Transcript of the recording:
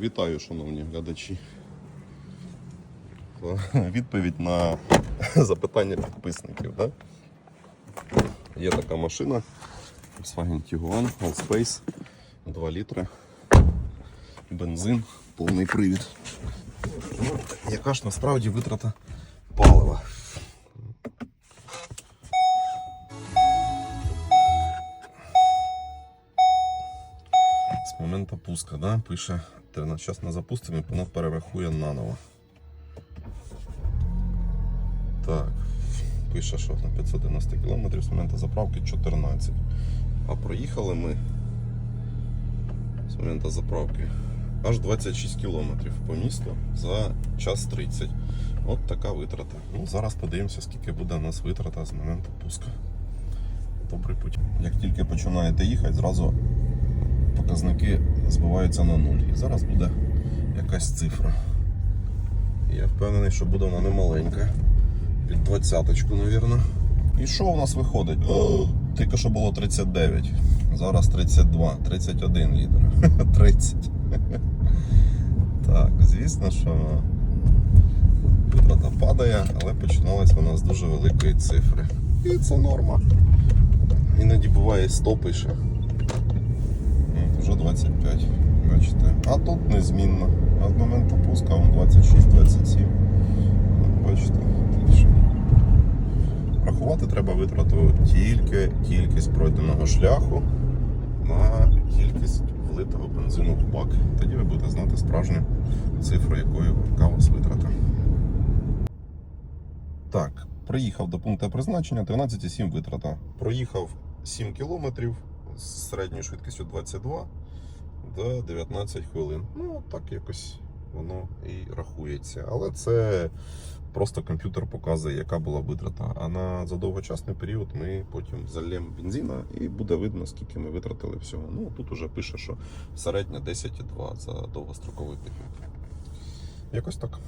Вітаю, шановні глядачі. Відповідь на запитання підписників. Да? Є така машина Volkswagen Tiguan Allspace 2 літри. Бензин, повний привід. Яка ж насправді витрата палива? З моменту пуска, да? пише, зараз не запустимо і воно перерахує наново. Так, пише, що на 590 км з моменту заправки 14. А проїхали ми з моменту заправки аж 26 км по місту за час 30. От така витрата. Ну, зараз подивимося, скільки буде у нас витрата з моменту пуска. Добрий путь. Як тільки починаєте їхати, зразу показники збиваються на нуль. І зараз буде якась цифра. Я впевнений, що буде вона не маленька. Під двадцяточку, мабуть. І що у нас виходить? Тільки що було 39. Зараз 32, 31 літр. 30. Так, звісно, що витрата падає, але починалась вона з дуже великої цифри. І це норма. Іноді буває 100 пише. От, Вже 25. Бачите. А тут незмінно. А з моменту пуска вон 26-27. Бачите, більше. Рахувати треба витрату тільки кількість пройденого шляху на кількість влитого бензину в бак. Тоді ви будете знати справжню цифру, якою у вас витрата. Так, приїхав до пункту призначення 13,7 витрата. Проїхав 7 кілометрів з середньою швидкістю 22 до 19 хвилин. Ну, так якось воно і рахується. Але це просто комп'ютер показує, яка була витрата. А на задовгочасний період ми потім зальємо бензина і буде видно, скільки ми витратили всього. Ну тут уже пише, що середня 10,2 за довгостроковий період. Якось так.